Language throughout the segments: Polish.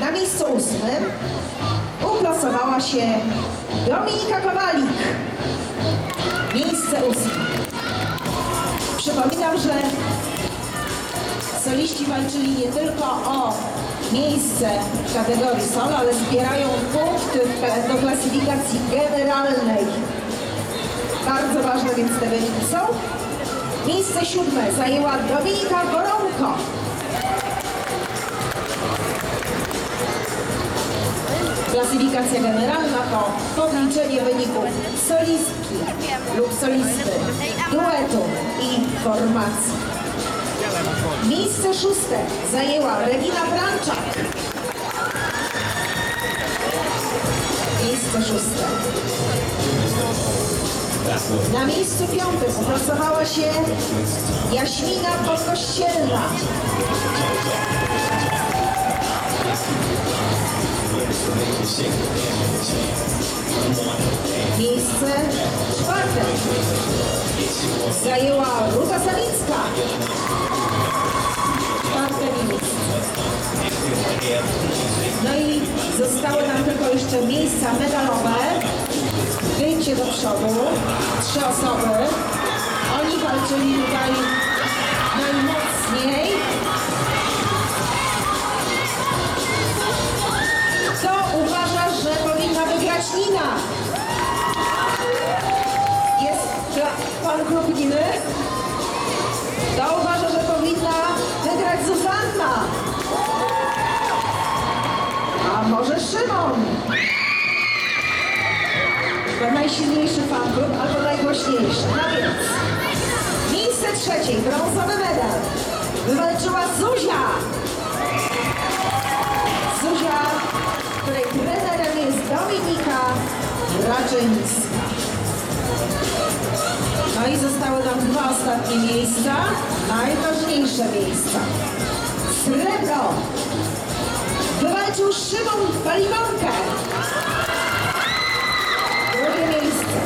Na miejscu ósmym uplasowała się Dominika Kowalik. Miejsce ósme. Przypominam, że soliści walczyli nie tylko o miejsce w kategorii solo, ale zbierają punkty do klasyfikacji generalnej. Bardzo ważne więc te wyniki są. Miejsce siódme zajęła Dominika Goronko. Klasyfikacja generalna to podliczenie wyników solistki lub solisty, duetu i formacji. Miejsce szóste zajęła Regina Franczak. Miejsce szóste. Na miejscu piątym upracowała się Jaśmina Podkościelna. Miejsce czwarte zajęła Ruta Sawicka. Czwarte miejsce. No i zostały nam tylko jeszcze miejsca medalowe. Wyjdźcie do przodu. Trzy osoby. Może Szymon? To najsilniejszy fan klub albo najgłośniejszy. No więc miejsce trzecie, brązowy medal wywalczyła Zuzia. Zuzia, której trenerem jest Dominika Raczyńska. No i zostały nam dwa ostatnie miejsca, najważniejsze miejsca. Srebro stracił Szymon Falibanka. Drugie miejsce.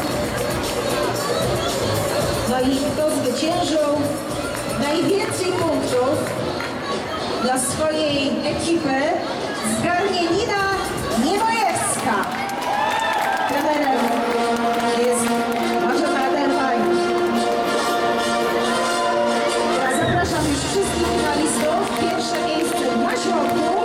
No i kto zwyciężył najwięcej punktów dla swojej ekipy zgarnie Nina Niemojewska. Jest Marzena Delmaj. Zapraszam już wszystkich finalistów. Pierwsze miejsce na środku.